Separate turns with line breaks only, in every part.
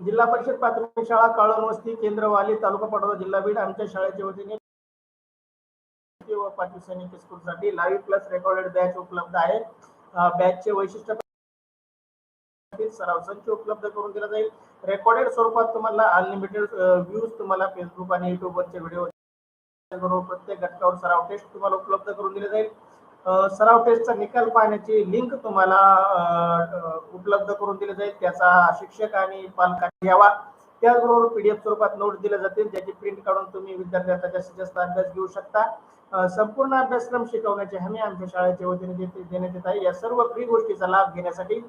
जिल्हा परिषद प्राथमिक शाळा काळणवस्ती केंद्रवाली तालुका पाटोदा जिल्हा बीड आमच्या शाळेच्या वतीने व पाटील सैनिक स्कूलसाठी लाईव्ह प्लस रेकॉर्डेड बॅच उपलब्ध आहे. बॅचचे वैशिष्ट्य सराव संच उपलब्ध करून दिला जाईल. रेकॉर्डेड स्वरूपात तुम्हाला अनलिमिटेड व्ह्यूज तुम्हाला फेसबुक आणि युट्यूबवरचे व्हिडिओ प्रत्येक घटकावर सराव टेस्ट तुम्हाला उपलब्ध करून दिले जाईल. सराव टेस्टचा निकाल पाहण्याची लिंक तुम्हाला उपलब्ध करून दिली जाईल. त्याचा शिक्षक आणि पालकांनी घ्यावा. त्याचबरोबर पीडीएफ स्वरूपात नोट दिल्या जातील ज्याची प्रिंट काढून तुम्ही विद्यार्थ्यांचा जास्तीत जास्त अभ्यास घेऊ शकता. संपूर्ण अभ्यासक्रम शिकवण्याची हमी आमच्या शाळेच्या वतीने देण्यात येत आहे. या सर्व फ्री गोष्टीचा लाभ घेण्यासाठी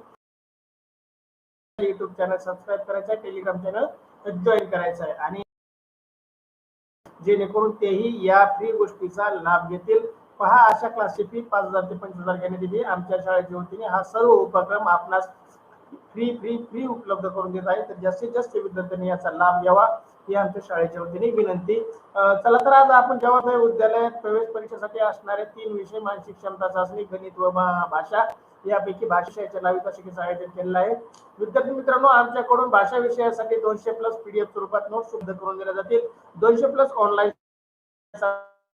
युट्यूब चॅनल सबस्क्राईब करायचं आहे टेलिग्राम चॅनल जॉईन करायचं आहे. आणि जेणेकरून तेही या फ्री गोष्टीचा लाभ घेतील. पहा अशा क्लासची फी पाच हजार ते पंचवीस हजार घेण्यात येते. आमच्या शाळेच्या वतीने हा सर्व उपक्रम आपणास फ्री फ्री फ्री उपलब्ध करून देत आहे. तर जास्तीत जास्त विद्यार्थ्यांनी याचा लाभ घ्यावा ही आमच्या शाळेच्या वतीने विनंती. चला तर आज आपण जेव्हा विद्यालयात प्रवेश परीक्षेसाठी असणारे तीन विषय मानसिक क्षमता चाचणी गणित व भाषा यापैकी भाषेच्या लाविता शिक्षेचं आयोजन केलेलं आहे. विद्यार्थी मित्रांनो आमच्याकडून भाषा विषयासाठी दोनशे प्लस पीडीएफ स्वरूपात नोट्स उपलब्ध करून दिल्या जातील. दोनशे प्लस ऑनलाईन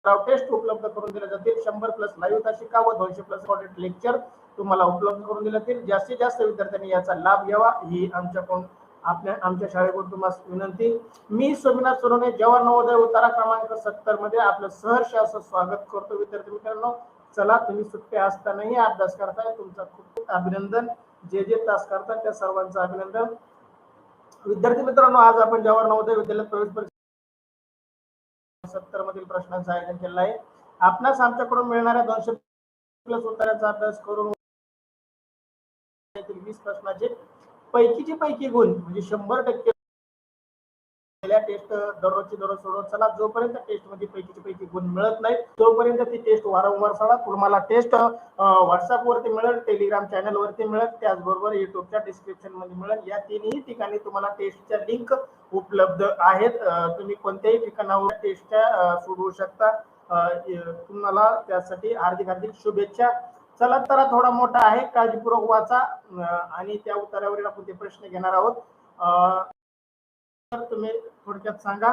टेस्ट उपलब्ध करून दिल्या जातील. शंभर प्लस लाईव्ह तासिका व दोनशे प्लस लेक्चर तुम्हाला उपलब्ध करून दिले जातील. जास्तीत जास्त विद्यार्थ्यांनी याचा लाभ घ्यावा ही आमच्याकडून आपल्या आमच्या शाळेकडून तुम्हाला विनंती. मी सोमनाथ सोनवणे जवाहर नवोदय उतारा क्रमांक सत्तरमध्ये आपलं सहर्ष असं स्वागत करतो विद्यार्थी मित्रांनो. चला तुम्ही सुट्ट्या असतानाही अभ्यास करताय. तुमचा खूप खूप अभिनंदन. जे जे तास करतात त्या सर्वांचं अभिनंदन. विद्यार्थी मित्रांनो आज आपण जवाहर नवोदय विद्यालयात प्रवेश परीक्षा सत्तर मधील प्रश्नांचं आयोजन केलं आहे. आपणास आमच्याकडून मिळणाऱ्या दोनशे प्लस उत्तरांचा अभ्यास करून वीस प्रश्नाचे पैकीचे पैकी गुण म्हणजे शंभर टक्के टेस्ट दररोजची दररोज सोडवत चला जोपर्यंत टेस्टमध्ये पैकीचे पैकी गुण मिळत नाही तोपर्यंत ती टेस्ट वारंवार सोडा. तुम्हाला टेस्ट व्हॉट्सअप वरती मिळेल टेलिग्राम चॅनल वरती मिळेल त्याचबरोबर युट्यूबच्या डिस्क्रिप्शनमध्ये मिळेल. या तिन्ही ठिकाणी तुम्हाला टेस्टच्या लिंक उपलब्ध आहेत. तुम्ही कोणत्याही ठिकाणावर टेस्टच्या सोडवू शकता. तुम्हाला त्यासाठी हार्दिक हार्दिक शुभेच्छा. चला तर थोडा मोठा आहे काळजीपूर्वक वाचा. आणि त्या उत्तरावरील आपण ते प्रश्न घेणार आहोत. तुम्ही थोडक्यात सांगा.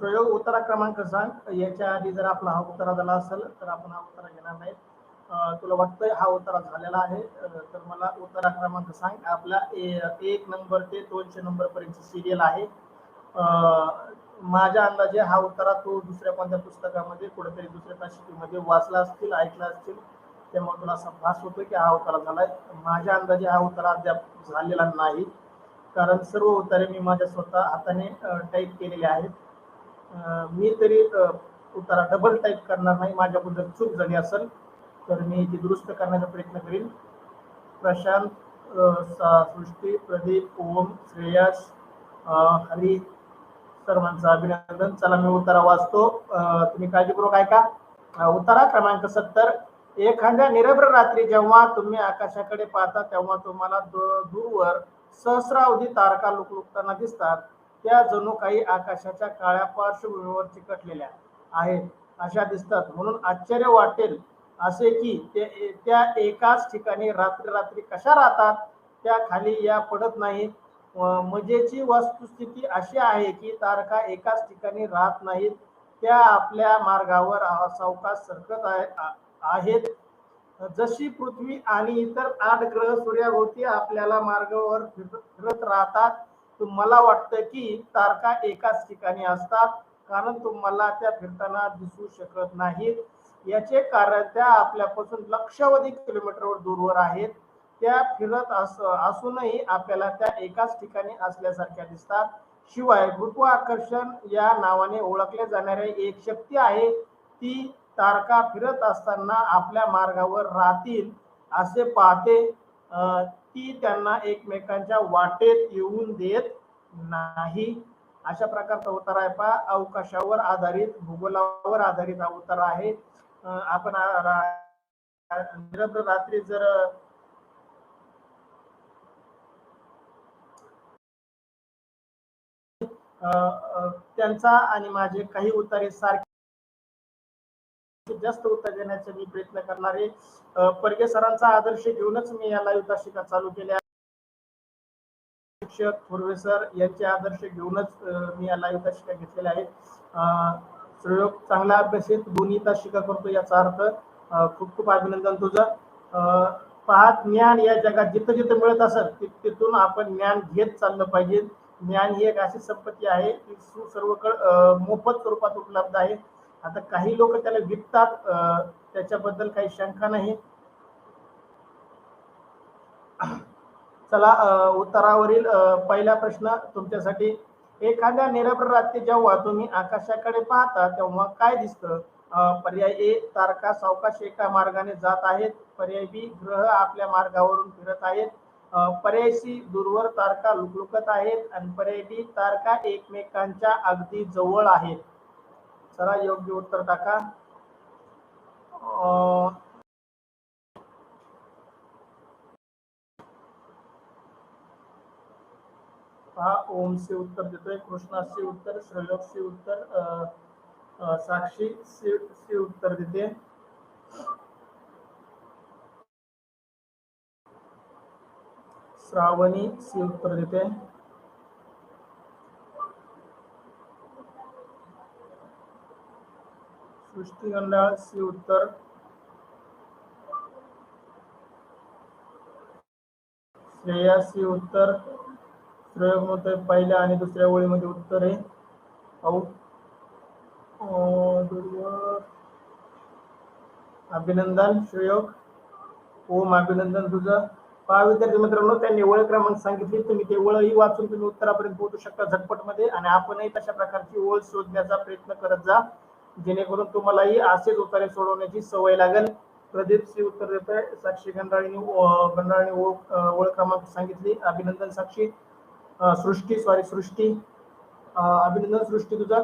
प्रयोग उतारा क्रमांक सांग. याच्या आधी जर आपला हा उत्तरा झाला असेल तर आपण हा उत्तरा घेणार नाही. तुला वाटतंय हा उत्तरा झालेला आहे? तर मला उत्तरा क्रमांक सांग. आपला ए- एक नंबर ते दोनशे नंबर पर्यंत सिरियल आहे. माझ्या अंदाजे हा उत्तरा तू दुसऱ्या कोणत्या पुस्तकामध्ये कुठेतरी दुसऱ्या तासिकेमध्ये वाचला असतील ऐकला असतील त्यामुळे तुला असा भास होतो की हा उत्तरा झालाय. माझ्या अंदाजे हा उत्तरा अद्याप झालेला नाही. कारण सर्व उत्तरे मी माझ्या स्वतः हाताने टाईप केलेले आहेत. मी तरी उतारा डबल टाईप करणार नाही. माझ्याबद्दल चूक झाली असेल तर मी ती दुरुस्त करण्याचा प्रयत्न करीन. प्रशांत सा- सृष्टी प्रदीप ओम श्रेयस हरी सर्वांचं अभिनंदन. चला मी उतारा वाचतो. तुम्ही काळजीपूर्वक ऐका. उतारा क्रमांक सत्तर. एखाद्या निरभ्र रात्री जेव्हा तुम्ही आकाशाकडे पाहता तेव्हा तुम्हाला दूरवर सहस्रावधी तारका लुकलुकताना दिसतात. त्या जणू काही आकाशाच्या काळ्या पार्श्वभूमीवर चिकटलेल्या आहेत. अशा दिसतात. म्हणून आश्चर्य वाटेल असे की ते त्या एकाच ठिकाणी रात्री रात्री कशा राहतात? त्या खाली या पडत नाहीत. मजेची वस्तुस्थिती अशी आहे की तारका एकाच ठिकाणी राहत नाहीत. त्या आपल्या मार्गावर सावकाश सरकत आहे- आहेत. जशी पृथ्वी आणि इतर आठ ग्रह सूर्याभोवती आपल्याला मार्गावर फिरत राहतात तुम्हाला वाटतं की तारका एकाच ठिकाणी असतात कारण तुम्हाला त्या फिरताना दिसू शकत नाहीत. याचे कारण त्या आपल्यापासून लक्षावधी किलोमीटरवर दूरवर आहेत. त्या फिरत अस असूनही आपल्याला त्या एकाच ठिकाणी असल्यासारख्या दिसतात. शिवाय गुरुत्वाकर्षण या नावाने ओळखल्या जाणारे एक शक्ती आहे ती तारका फिरत असताना आपल्या मार्गावर राहतील असे पाहते अं, ती त्यांना एकमेकांच्या वाटेत येऊन देत नाही. अशा प्रकारचा अवतार आहे. पहा अवकाशावर आधारित भूगोलावर आधारित अवतार आहे. आपण रा- निरभ्र रात्री जर त्यांचा आणि माझे काही उतारे सारखे जास्त उत्तर देण्याचा मी प्रयत्न करणार आहे. परगे सरांचा आदर्श घेऊनच मी या लाईव्ह तासिका चालू केल्या. शिक्षक थोरवे सर यांचे आदर्श घेऊनच मी या लाईव्ह तासिका घेतलेल्या आहेत. प्रयोग चांगला अभ्यासित दोन्ही तासिका करतो याचा अर्थ. खूप खूप अभिनंदन तुझं. अ, पहा ज्ञान या जगात जिथं जिथं मिळत असेल तिथून आपण ज्ञान घेत चाललं पाहिजे. ज्ञान ही एक अशी संपत्ती आहे ती सर्वकड मोफत स्वरूपात उपलब्ध आहे. आता काही लोक त्याला विकतात त्याच्याबद्दल काही शंका नाही. चला उत्तरावरील पहिला प्रश्न तुमच्यासाठी. एखाद्या निरभ्र रात्री जेव्हा तुम्ही आकाशाकडे पाहता तेव्हा काय दिसतं? पर्याय ए तारका सावकाश एका मार्गाने जात आहेत. पर्याय बी ग्रह आपल्या मार्गावरून फिरत आहेत. पर्याय सी दूरवर तारका लुकलुकत आहेत. आणि पर्याय डी तारका एकमेकांच्या अगदी जवळ आहेत. चला योग्य उत्तर टाका. हा ओम से उत्तर देतोय कृष्णाचे उत्तर श्रेयोकचे उत्तर अ, साक्षी शिव चे उत्तर देते. श्रावणी चे उत्तर देते. सृष्टी गंडाळ चे उत्तर. श्रेयासी उत्तर. प्रयोग पहिल्या आणि दुसऱ्या ओळीमध्ये उत्तर आहे. पाहू अभिनंदन श्रेयोग ओम अभिनंदन तुझं. पहा विद्यार्थी मित्रांनो त्यांनी ओळ क्रमांक सांगितली. तुम्ही ते ओळही वाचून तुम्ही उत्तरापर्यंत पोहोचू शकता झटपटमध्ये आणि आपणही तशा प्रकारची ओळ शोधण्याचा प्रयत्न करत जा. जेणेकरून तुम्हालाही असेच उतारे सोडवण्याची सवय लागेल. प्रदीप सी उत्तर देत आहे. साक्षी गंडाळीने गंडाळीने ओळख क्रमांक सांगितली. अभिनंदन साक्षी. सृष्टी सॉरी सृष्टी. अभिनंदन सृष्टी तुझा.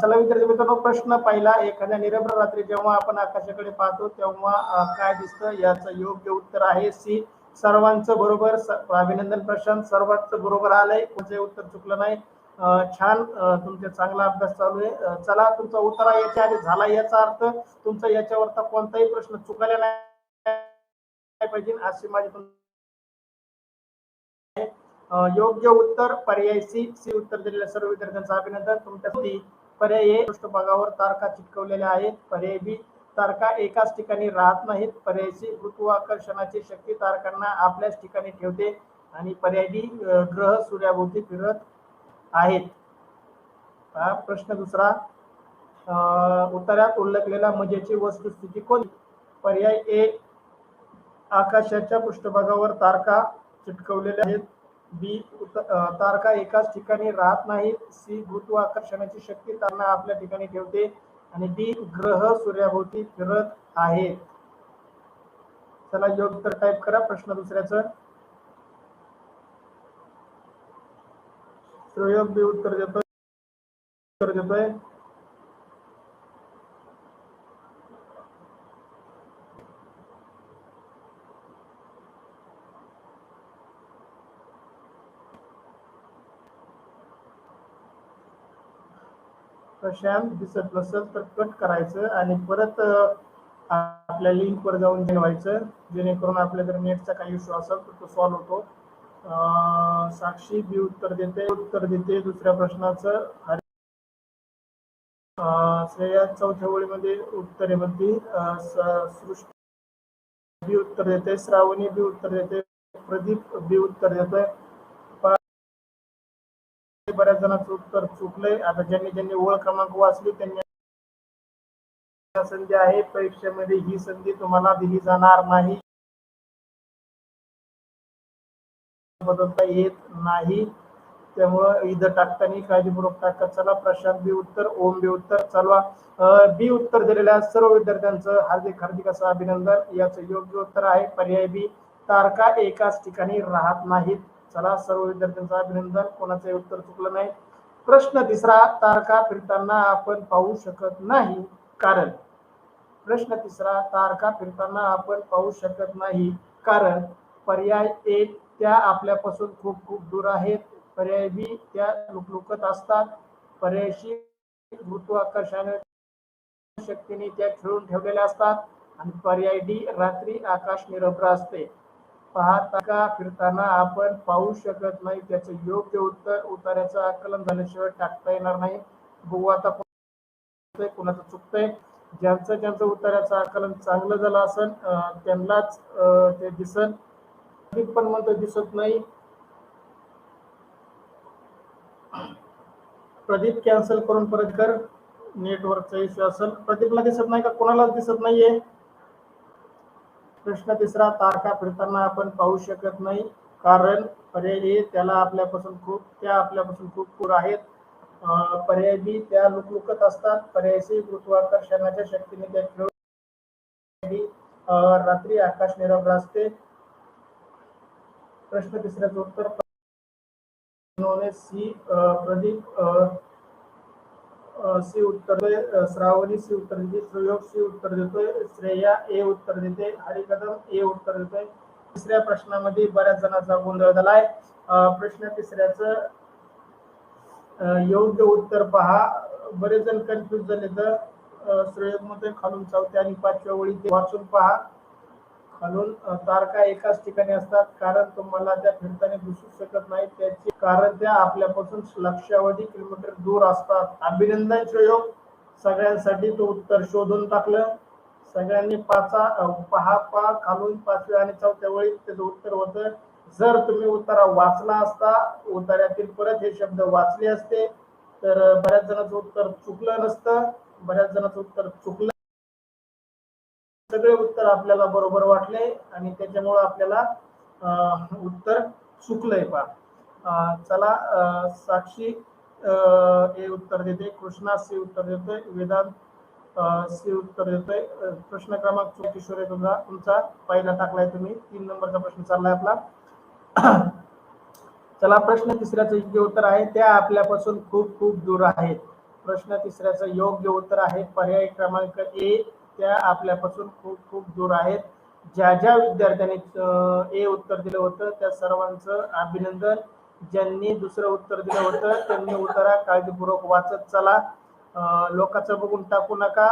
चला विद्यार्थी मित्रांनो प्रश्न पहिला. एखाद्या निरभ्र रात्री जेव्हा आपण आकाशाकडे पाहतो तेव्हा काय दिसतं? याचं योग्य उत्तर आहे सी सर्वांचं बरोबर अभिनंदन प्रशांत सर्वांचं बरोबर आलंय. कोणतंही उत्तर चुकलं नाही. छान तुमचा चांगला अभ्यास चालू आहे. चला तुमचा उतारा याच्या आधी झाला याचा अर्थ तुमचा याच्यावरचा कोणताही प्रश्न चुकायला नाही पाहिजे अशी माझी योग्य उत्तर पर्याय सी सी उत्तर दिलेल्या सर्व विद्यार्थ्यांचं अभिनंदन. तुमच्या पर्याय ए पृष्ठभागावर तारखा चिटकवलेल्या आहेत. पर्याय बी तारखा एकाच ठिकाणी राहत नाहीत. पर्याय सी गुरुत्वाकर्षणाची शक्ती तारकांना आपल्याच ठिकाणी ठेवते. आणि पर्याय डी ग्रह सूर्याभोवती फिरत आहेत. हा प्रश्न दुसरा उत्तरात उल्लेखलेला मजेची वस्तुस्थिती कोणती? पर्याय ए आकाशाच्या पृष्ठभागावर तारका चिटकवलेल्या आहेत. बी तारका एकाच ठिकाणी राहत नाहीत सी गुरुत्वाकर्षणाची शक्ती त्यांना आपल्या ठिकाणी ठेवते. आणि डी ग्रह सूर्याभोवती फिरत आहेत. चला योग्य उत्तर टाईप करा. प्रश्न दुसऱ्याचं. श्रेयस भी उत्तर देतोय. उत्तर देतोय. प्रशांत दिसत नसेल तर कट करायचं आणि परत आपल्या लिंक वर जाऊन जेवायचं जेणेकरून आपल्याकडे नेटचा काही इश्यू असेल तर तो सॉल्व्ह होतो. साक्षी बी उत्तर देते उत्तर देते दुसऱ्या प्रश्नाचं. हरी- श्रेया चौथ्या ओळीमध्ये उत्तरे मध्ये स- सृष्टी बी उत्तर देते श्रावणी बी उत्तर देते प्रदीप बी उत्तर देतोय बऱ्याच जणांचं उत्तर चुकलंय. आता ज्यांनी ज्यांनी ओळ क्रमांक वाचली त्यांनी संधी आहे. परीक्षेमध्ये ही संधी तुम्हाला दिली जाणार नाही. बदलता येत नाही. त्यामुळं इथं टाकताना काळजीपूर्वक टाका. चला प्रशांत बी उत्तर ओम बी उत्तर चालवा बी उत्तर दिलेल्या सर्व विद्यार्थ्यांचं हार्दिक हार्दिक असं अभिनंदन. याचं योग्य उत्तर आहे. पर्याय बी तारका एकाच ठिकाणी राहत नाहीत. चला सर्व विद्यार्थ्यांचं अभिनंदन. कोणाचंही उत्तर चुकलं नाही. प्रश्न तिसरा तारका फिरताना आपण पाहू शकत नाही. कारण प्रश्न तिसरा तारका फिरताना आपण पाहू शकत नाही. कारण पर्याय एक त्या आपल्यापासून खूप खूप दूर आहेत. पर्याय बी त्या लुकलुकत असतात. पर्यायशी गुरुत्वाकर्षण शक्तीने त्या खेळून ठेवलेल्या असतात. आणि पर्याय डी रात्री आकाश निरभ्र असते. पाहता का फिरताना आपण पाहू शकत नाही. त्याचं योग्य उत्तर उतार्याचं आकलन झाल्याशिवाय टाकता येणार नाही. बघू आता कोणाचं चुकतंय? ज्यांचं ज्यांचं उतार्याचं आकलन चांगलं झालं असेल त्यांनाच ते दिसल पण म्हणतो दिसत नाही. प्रदीप कॅन्सल करून परत कर. नेटवर्कचा इश्यू असेल. प्रदीपला दिसत नाही का? कोणालाच दिसत नाहीये. प्रश्न तिसरा तारखा फिरताना आपण पाहू शकत नाही. कारण पर्याय ए त्याला आपल्यापासून खूप त्या आपल्यापासून खूप दूर आहेत. पर्याय बी त्या लुकलुकत असतात. पर्याय सी गुरुत्वाकर्षणाच्या शक्तीने त्या खेळून रात्री आकाश निरभ्र असते. प्रश्न तिसऱ्याचं उत्तर सी प्रदीप सी उत्तर श्रावणी सी उत्तर देते सुयोग सी उत्तर देतोय श्रेया ए उत्तर देते हरिकदम ए उत्तर देतोय. तिसऱ्या प्रश्नामध्ये बऱ्याच जणांचा गोंधळ झालाय. प्रश्न तिसऱ्याचं योग्य उत्तर पहा. बरेच जण कन्फ्युज झाले तर श्रेयोगमध्ये खालून चौथ्या आणि पाचव्या ओळी ते वाचून पहा. खालून तारका एकाच ठिकाणी असतात. कारण तुम्हाला त्या फिरताना दिसू शकत नाही. त्याचे कारण त्या आपल्यापासून लक्षावधी किलोमीटर दूर असतात. अभिनंदन श्रेयोग. सगळ्यांसाठी तो उत्तर शोधून टाकलं. सगळ्यांनी पाचा पहा पहा खालून पाचव्या आणि चौथ्या वेळी त्याचं उत्तर होतं. जर तुम्ही उतारा वाचला असता उतार्यातील परत हे शब्द वाचले असते तर बऱ्याच जणांचं उत्तर चुकलं नसतं. बऱ्याच जणांचं उत्तर चुकलं सगळे उत्तर आपल्याला बरोबर वाटले आणि त्याच्यामुळे आपल्याला उत्तर चुकलंय पा चला साक्षी हे उत्तर देते कृष्णा सी उत्तर देतोय वेदांत सी उत्तर देतोय. प्रश्न क्रमांक चौकिशोर तुमचा तुमचा पहिला टाकलाय तुम्ही तीन नंबरचा प्रश्न चाललाय आपला. चला प्रश्न तिसऱ्याचं योग्य उत्तर आहे त्या आपल्यापासून खूप खूप दूर आहेत. प्रश्न तिसऱ्याचं योग्य उत्तर आहे पर्याय क्रमांक ए त्या आपल्यापासून खूप खूप दूर आहेत. ज्या ज्या विद्यार्थ्यांनी ए उत्तर दिलं होतं त्या सर्वांचं अभिनंदन. ज्यांनी दुसरं उत्तर दिलं होतं त्यांनी उत्तरा काळजीपूर्वक वाचत चला. लोकांचं बघून टाकू नका.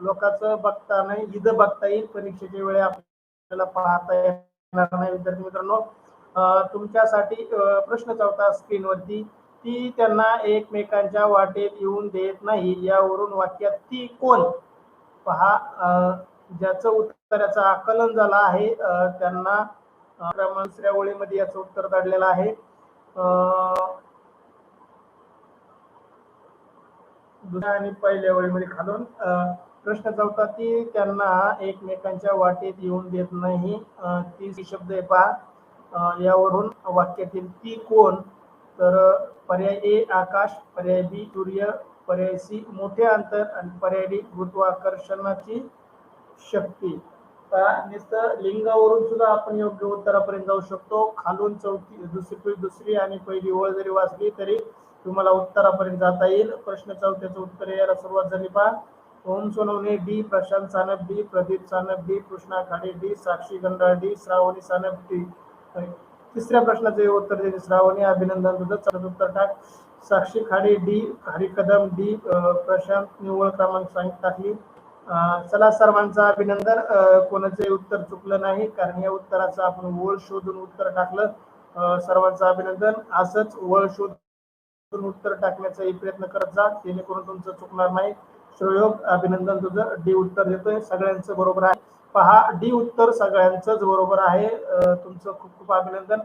लोकांचं बघता नाही इथं बघता येईल. परीक्षेच्या वेळी आपल्याला पाहता येणार नाही विद्यार्थी मित्रांनो. तुमच्यासाठी प्रश्न चौथा स्क्रीनवरती ती त्यांना एकमेकांच्या वाटेत येऊन देत नाही. यावरून वाक्यात ती कोण? पहा अं, ज्याचं उत्तराचं आकलन झालं आहे त्यांना क्रमांक दुसऱ्या ओळीमध्ये याचं उत्तर दडलेलं आहे. अं, दुसऱ्या आणि पहिल्या ओळीमध्ये खालून प्रश्न चौथा ती त्यांना एकमेकांच्या वाटेत येऊन देत नाही. ती शब्द आहे पहा. यावरून वाक्यातील ती कोण? तर पर्याय ए आकाश पर्याय बी सूर्य पर्यायी मोठे अंतर आणि पर्यायी गुरुत्वाकर्षणाची शक्ती. नुसतं लिंगावरून सुद्धा आपण योग्य उत्तरापर्यंत जाऊ शकतो. खालून चौथी दुसरी दुसरी आणि पहिली ओळ जरी वाचली तरी तुम्हाला उत्तरापर्यंत जाता येईल. प्रश्न चौथ्याचं उत्तर यायला सुरुवात झाली पहा. Om Sonawane D Prashant Sanap D Pradeep Sanap D Krishna Khade D Sakshi Gandal D Shravani Sanap D. तिसऱ्या प्रश्नाचे उत्तर दिले श्रावणी अभिनंदन तुझं. उत्तर टाक. साक्षी खाडे डी हरिकदम डी प्रशांत निव्वळ क्रमांक सांगित टाकली. चला सर्वांचं अभिनंदन. अं, कोणाचे उत्तर चुकलं नाही कारण या उत्तराचं आपण ओळ शोधून उत्तर टाकलं. सर्वांचं अभिनंदन. असंच ओळ शोधून उत्तर टाकण्याचाही प्रयत्न करत जा जेणेकरून तुमचं चुकणार नाही. श्रयोग अभिनंदन तुझं. डी उत्तर देतोय. सगळ्यांचं बरोबर आहे. पहा डी उत्तर सगळ्यांचंच बरोबर आहे. तुमचं खूप खूप अभिनंदन.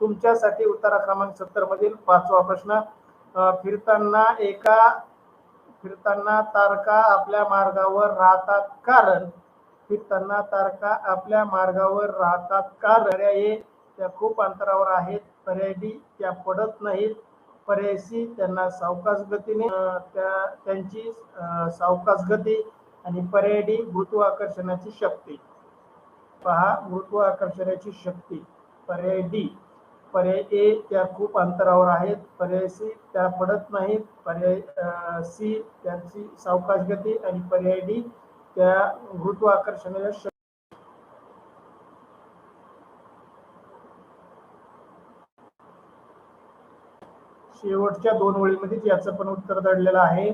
तुमच्यासाठी उत्तरा क्रमांक सत्तर मधील पाचवा प्रश्न फिरताना एका फिरताना तारका आपल्या मार्गावर राहतात. कारण फिरताना तारका आपल्या मार्गावर राहतात. कारण पर्याय त्या खूप अंतरावर आहेत. पर्याय डी त्या पडत नाहीत. पर्याय सी त्यांना सावकाश गतीने त्या त्यांची सावकाश गती आणि पर्याय डी गुरुत्वाकर्षणाची शक्ती. पहा गुरुत्वाकर्षणाची शक्ती. पर्याय डी पर्याय ए त्या खूप अंतरावर आहेत पर्याय सी त्या पडत नाहीत पर्याय सी त्यांची सावकाश गती आणि पर्याय डी त्या गुरुत्वाकर्षणाला शेवटच्या दोन ओळीमध्येच याचं पण उत्तर दडलेलं आहे.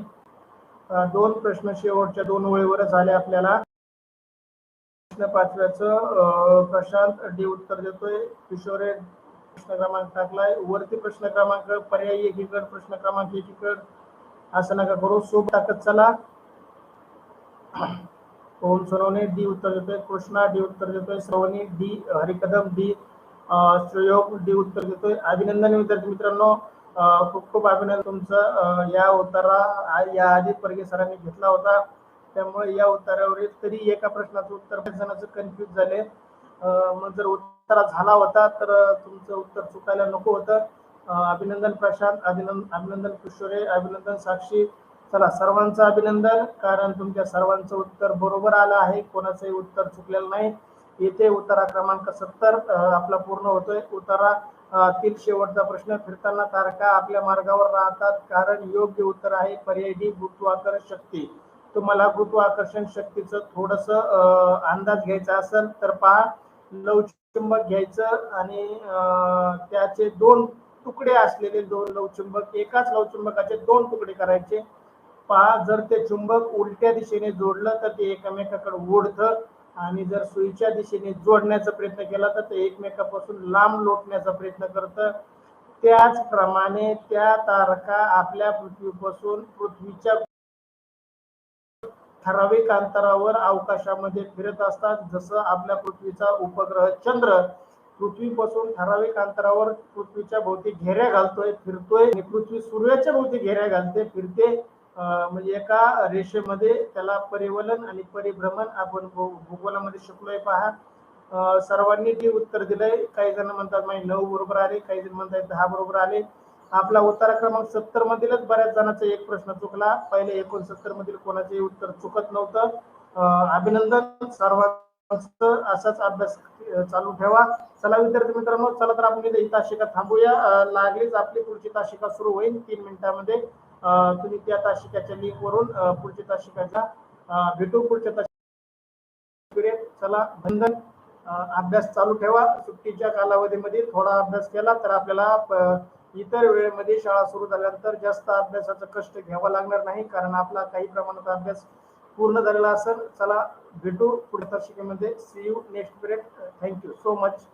दोन प्रश्न शेवटच्या दोन ओळीवर झाले आपल्याला. प्रश्न पाचव्याचं अं, प्रशांत डी उत्तर देतोय. किशोरे प्रश्न क्रमांक टाकलाय. वरती प्रश्न क्रमांक पर्याय एकीकड प्रश्न क्रमांक एकीकड असं नका करू. सोबत टाकत चला. ओम सोनवणे डी उत्तर देतोय. कृष्णा डी उत्तर देतोय. Shravani D Harikadam D Shreyog D उत्तर देतोय. अभिनंदन विद्यार्थी मित्रांनो. खूप खूप अभिनंदन तुमचं. या उत्तरा या आधी परगे सरांनी घेतला होता. त्यामुळे या उत्तरावर तरी एका प्रश्नाचं उत्तर जणांचं कन्फ्युज झाले मग जर उत्तरा झाला होता तर तुमचं उत्तर चुकायला नको होतं. अभिनंदन प्रशांत अभिनंदन अभिनंदन किशोरे अभिनंदन साक्षी. चला सर्वांचं अभिनंदन कारण तुमच्या सर्वांचं उत्तर बरोबर आलं आहे. कोणाचंही उत्तर चुकलेलं नाही. येथे उत्तरा क्रमांक सत्तर आपला पूर्ण होतोय. उतारा तील शेवटचा प्रश्न. फिरताना तारका आपल्या मार्गावर राहतात. कारण योग्य उत्तर आहे. पर्याय डी गुरुत्वाकर्षण शक्ती. तुम्हाला गुरुत्वाकर्षण शक्तीचं थोडस अंदाज घ्यायचा असेल तर पहा. लवचुंबक घ्यायचं आणि त्याचे दोन तुकडे असलेले दोन लवचुंबक एकाच लवचुंबकाचे दोन तुकडे करायचे. पहा जर ते चुंबक उलट्या दिशेने जोडलं तर ते एकमेकाकडे ओढतं आणि जर सुईच्या दिशेने जोडण्याचा प्रयत्न केला तर ते एकमेकापासून लांब लोटण्याचा प्रयत्न करतं. त्याचप्रमाणे त्या तारका आपल्या पृथ्वीपासून पृथ्वीच्या ठराविक अंतरावर अवकाशामध्ये फिरत असतात. जसं आपल्या पृथ्वीचा उपग्रह चंद्र पृथ्वीपासून ठराविक अंतरावर पृथ्वीच्या भोवती घेऱ्या घालतोय फिरतोय आणि पृथ्वी सूर्याच्या भोवती घेऱ्या घालते. फिरते म्हणजे एका रेषेमध्ये त्याला परिवलन आणि परिभ्रमण आपण भूगोलामध्ये शिकलोय पहा. सर्वांनी जे उत्तर दिलंय काही जण म्हणतात माहिती नऊ बरोबर आले काही जण म्हणतात दहा बरोबर आले. आपला उत्तरा क्रमांक सत्तर मधीलच बऱ्याच जणांचा एक प्रश्न चुकला. पहिले एकोणसत्तर मधील कोणाचेही उत्तर चुकत नव्हतं. अभिनंदन सर्वांचं. असाच अभ्यास चालू ठेवा. चला विद्यार्थी मित्रांनो चला तर आपण इथे तासिका थांबूया. लागलीच आपली पुढची तासिका सुरू होईल तीन मिनिटांमध्ये. तुम्ही त्या तासिकाच्या लिंक वरून पुढची तासिकाच्या भेटू पुढच्या तासिका चला बंधन अभ्यास चालू ठेवा. सुट्टीच्या कालावधीमध्ये थोडा अभ्यास केला तर आपल्याला इतर वेळेमध्ये शाळा सुरू झाल्यानंतर जास्त अभ्यासाचं कष्ट घ्यावं लागणार नाही कारण आपला काही प्रमाणात अभ्यास पूर्ण झालेला असेल चला भेटू पुढच्या शिकेमध्ये see you next period thank you so much